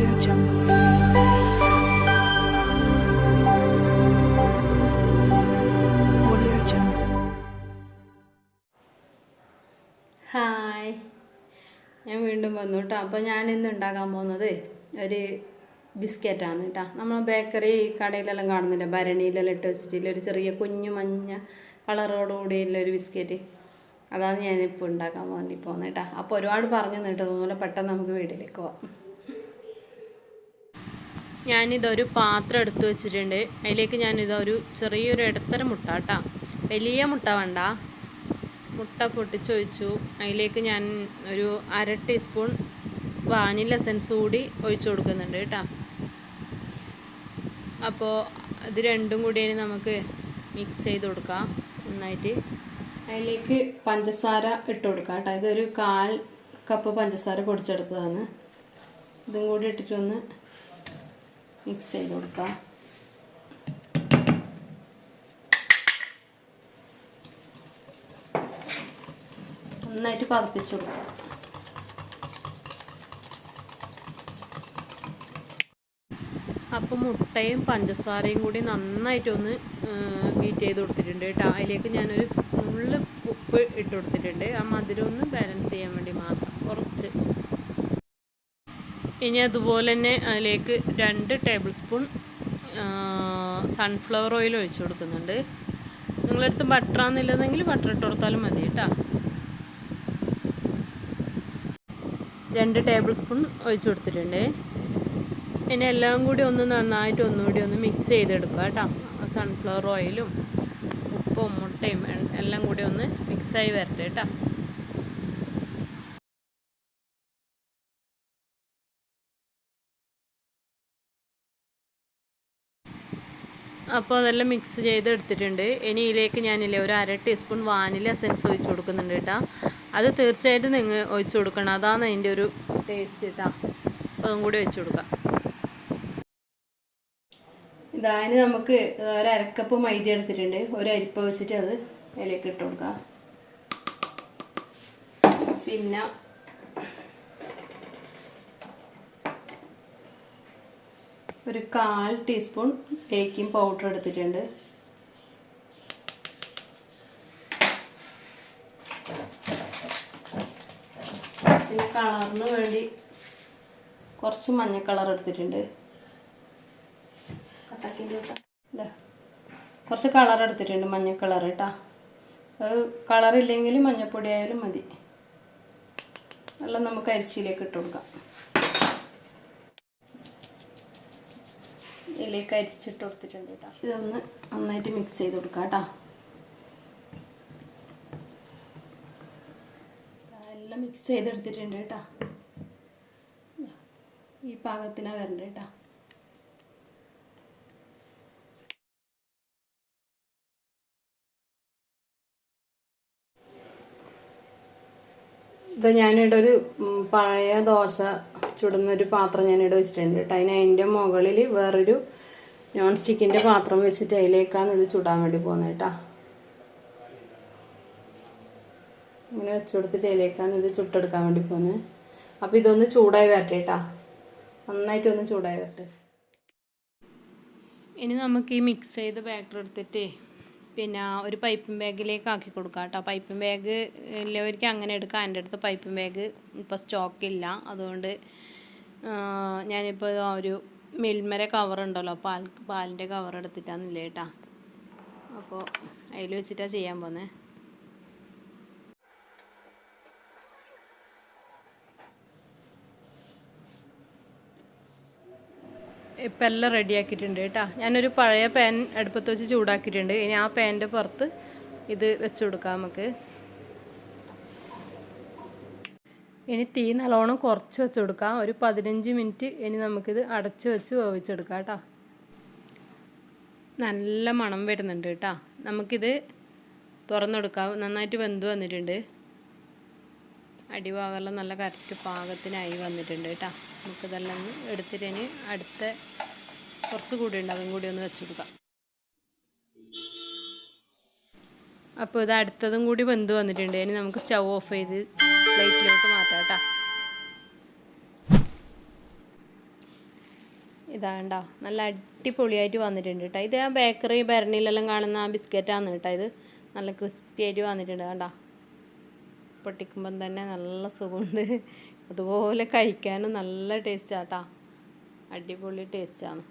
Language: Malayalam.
Jungle. Jungle. ഹായ്. ഞാൻ വീണ്ടും വന്നു കേട്ടോ. അപ്പോൾ ഞാൻ ഇന്ന് ഉണ്ടാക്കാൻ പോകുന്നത് ഒരു ബിസ്ക്കറ്റാണ് കേട്ടോ. നമ്മൾ ബേക്കറി കടയിലെല്ലാം കാണുന്നില്ല? ഭരണിയിലെല്ലാം ഇട്ട് വെച്ചിട്ടില്ല? ഒരു ചെറിയ കുഞ്ഞു മഞ്ഞ കളറോടുകൂടിയുള്ള ഒരു ബിസ്ക്കറ്റ്. അതാണ് ഞാനിപ്പോൾ ഉണ്ടാക്കാൻ വേണ്ടി പോകുന്നത് കേട്ടോ. അപ്പോൾ ഒരുപാട് പറഞ്ഞു നിന്നിട്ട് പെട്ടെന്ന് നമുക്ക് വീട്ടിലേക്ക് പോവാം. ഞാനിതൊരു പാത്രം എടുത്തു വെച്ചിട്ടുണ്ട്. അതിലേക്ക് ഞാനിതൊരു ചെറിയൊരു ഇടത്തരം മുട്ട കേട്ടോ. വലിയ മുട്ട വേണ്ട. മുട്ട പൊട്ടിച്ചൊഴിച്ചു. അതിലേക്ക് ഞാൻ ഒരു അര ടീസ്പൂൺ വാനില എസൻസ് കൂടി ഒഴിച്ചു കൊടുക്കുന്നുണ്ട് കേട്ടോ. അപ്പോൾ ഇത് രണ്ടും കൂടി ഇനി നമുക്ക് മിക്സ് ചെയ്ത് കൊടുക്കാം. നന്നായിട്ട്. അതിലേക്ക് പഞ്ചസാര ഇട്ട് കൊടുക്കാം കേട്ടോ. ഇതൊരു കാൽ കപ്പ് പഞ്ചസാര പൊടിച്ചെടുത്തതാണ്. ഇതും കൂടി ഇട്ടിട്ടൊന്ന് മിക്സ് ചെയ്ത് കൊടുക്കാം. നന്നായിട്ട് പതപ്പിച്ച് കൊടുക്കാം. അപ്പോൾ മുട്ടയും പഞ്ചസാരയും കൂടി നന്നായിട്ടൊന്ന് ബീറ്റ് ചെയ്ത് കൊടുത്തിട്ടുണ്ട് കേട്ടോ. അതിലേക്ക് ഞാനൊരു നുള്ള് ഉപ്പ് ഇട്ട് കൊടുത്തിട്ടുണ്ട്. ആ മധുരം ഒന്ന് ബാലൻസ് ചെയ്യാൻ വേണ്ടി മാത്രം കുറച്ച് ഇനി അതുപോലെ തന്നെ അതിലേക്ക് രണ്ട് ടേബിൾ സ്പൂൺ സൺഫ്ലവർ ഓയിൽ ഒഴിച്ച് കൊടുക്കുന്നുണ്ട്. നിങ്ങളടുത്ത് ബട്ടർ ആണെന്നില്ലെന്നെങ്കിൽ ബട്ടർ ഇട്ട് കൊടുത്താലും മതി കേട്ടോ. രണ്ട് ടേബിൾ സ്പൂൺ ഒഴിച്ചു കൊടുത്തിട്ടുണ്ട്. ഇനി എല്ലാം കൂടി ഒന്ന് നന്നായിട്ട് ഒന്നുകൂടി ഒന്ന് മിക്സ് ചെയ്തെടുക്കുക കേട്ടോ. സൺഫ്ലവർ ഓയിലും ഉപ്പും മുട്ടയും എല്ലാം കൂടി ഒന്ന് മിക്സായി വരട്ടെ കേട്ടോ. അപ്പോൾ അതെല്ലാം മിക്സ് ചെയ്ത് എടുത്തിട്ടുണ്ട് ഇനി ഇതിലേക്ക് ഞാനില്ലേ ഒരു അര ടീസ്പൂൺ വാനില എസൻസ് ഒഴിച്ച് കൊടുക്കുന്നുണ്ട് കേട്ടോ. അത് തീർച്ചയായിട്ടും നിങ്ങൾ ഒഴിച്ചു കൊടുക്കണം. അതാണ് അതിന്റെ ഒരു ടേസ്റ്റ് കേട്ടോ. അപ്പോൾ അതും കൂടി ഒഴിച്ചു കൊടുക്കാം. ഇതായി നമുക്ക് ഒരു അരക്കപ്പ് മൈദ എടുത്തിട്ടുണ്ട്. ഒരു അരിപ്പ വെച്ചിട്ട് അത് അതിലേക്ക് ഇട്ട് കൊടുക്കാം. പിന്നെ ഒരു കാൽ ടീസ്പൂൺ ബേക്കിംഗ് പൗഡർ എടുത്തിട്ടുണ്ട്. പിന്നെ കളറിന് വേണ്ടി കുറച്ച് മഞ്ഞ കളർ എടുത്തിട്ടുണ്ട്. കുറച്ച് കളർ എടുത്തിട്ടുണ്ട് മഞ്ഞ കളർ കേട്ടോ. അത് കളറില്ലെങ്കിൽ മഞ്ഞപ്പൊടി ആയാലും മതി. എല്ലാം നമുക്ക് അരിച്ചിയിലേക്ക് ഇട്ട് കൊടുക്കാം. ഇതിലേക്ക് അരിച്ചിട്ട് കൊടുത്തിട്ടുണ്ട് കേട്ടോ ഇതൊന്ന് നന്നായിട്ട് മിക്സ് ചെയ്ത് കൊടുക്കാം കേട്ടോ എല്ലാം മിക്സ് ചെയ്തെടുത്തിട്ടുണ്ട് കേട്ടോ ഈ പാകത്തിനാണ് വരണ്ട കേട്ടോ ഇത് ഞാനിവിടെ ഒരു പഴയ ദോശ ചുടുന്ന ഒരു പാത്രം ഞാൻ ഇവിടെ വെച്ചിട്ടുണ്ട് കേട്ടോ. അതിന് അതിന്റെ മുകളിൽ വേറൊരു നോൺ സ്റ്റിക്കിന്റെ പാത്രം വെച്ചിട്ട് അതിലേക്കാണ് ഇത് ചുടാൻ വേണ്ടി പോകുന്നത് കേട്ടോ. ഇങ്ങനെ വെച്ചുകൊടുത്തിട്ട് അതിലേക്കാണ് ഇത് ചുട്ടെടുക്കാൻ വേണ്ടി പോകുന്നത്. അപ്പോൾ ഇതൊന്ന് ചൂടായി വരട്ടെ കേട്ടോ. നന്നായിട്ടൊന്ന് ചൂടായി വരട്ടെ. ഇനി നമുക്ക് ഈ മിക്സ് ചെയ്ത് ബാറ്റർ എടുത്തിട്ട് പിന്നെ ഒരു പൈപ്പിംഗ് ബാഗിലേക്ക് ആക്കി കൊടുക്കാം കേട്ടോ. പൈപ്പിംഗ് ബാഗ് ഉള്ളവർക്ക് അങ്ങനെ എടുക്കാം എന്റെ അടുത്ത് പൈപ്പിംഗ് ബാഗ് ഇപ്പോൾ സ്റ്റോക്കില്ല അതുകൊണ്ട് ഞാനിപ്പോൾ ഒരു മിൽമര കവറുണ്ടല്ലോ പാൽ പാലിന്റെ കവർ എടുത്തിട്ടാന്നില്ലേ കേട്ടാ അപ്പോൾ അതിൽ വെച്ചിട്ടാണ് ചെയ്യാൻ പോകുന്നത് ഇപ്പം എല്ലാം റെഡിയാക്കിയിട്ടുണ്ട് കേട്ടോ ഞാനൊരു പഴയ പാൻ അടുപ്പത്ത് വെച്ച് ചൂടാക്കിയിട്ടുണ്ട്. ഇനി ആ പാന്റെ പുറത്ത് ഇത് വെച്ച് കൊടുക്കാം നമുക്ക്. ഇനി തീ നല്ലോണം കുറച്ച് വെച്ച് കൊടുക്കാം. ഒരു പതിനഞ്ച് മിനിറ്റ് ഇനി നമുക്കിത് അടച്ച് വെച്ച് വേവിച്ചെടുക്കാം കേട്ടോ. നല്ല മണം വരുന്നുണ്ട് കേട്ടോ. നമുക്കിത് തുറന്നെടുക്കാം. നന്നായിട്ട് വെന്ത് വന്നിട്ടുണ്ട്. അടിഭാഗമെല്ലാം നല്ല കറക്റ്റ് പാകത്തിനായി വന്നിട്ടുണ്ട് കേട്ടോ. നമുക്കിതെല്ലാം എടുത്തിട്ട് ഇനി അടുത്ത കുറച്ച് കൂടി ഉണ്ട്. അതും കൂടി ഒന്ന് വെച്ച് കൊടുക്കാം. അപ്പോൾ ഇത് അടുത്തതും കൂടി വെന്ത് വന്നിട്ടുണ്ട്. ഇനി നമുക്ക് സ്റ്റൗ ഓഫ് ചെയ്ത് പ്ലേറ്റിലോട്ട് മാറ്റാം കേട്ടോ. ഇതാ കണ്ടോ നല്ല അടിപൊളിയായിട്ട് വന്നിട്ടുണ്ട് കേട്ടോ. ഇത് ആ ബേക്കറി ഭരണിയിലെല്ലാം കാണുന്ന ആ ബിസ്ക്കറ്റാണ് കേട്ടോ ഇത്. നല്ല ക്രിസ്പി ആയിട്ട് വന്നിട്ടുണ്ട് കണ്ടോ. പൊട്ടിക്കുമ്പം തന്നെ നല്ല സുഖമുണ്ട്. അതുപോലെ കഴിക്കാനും നല്ല ടേസ്റ്റാട്ടാ കേട്ടോ. അടിപൊളി ടേസ്റ്റാണ്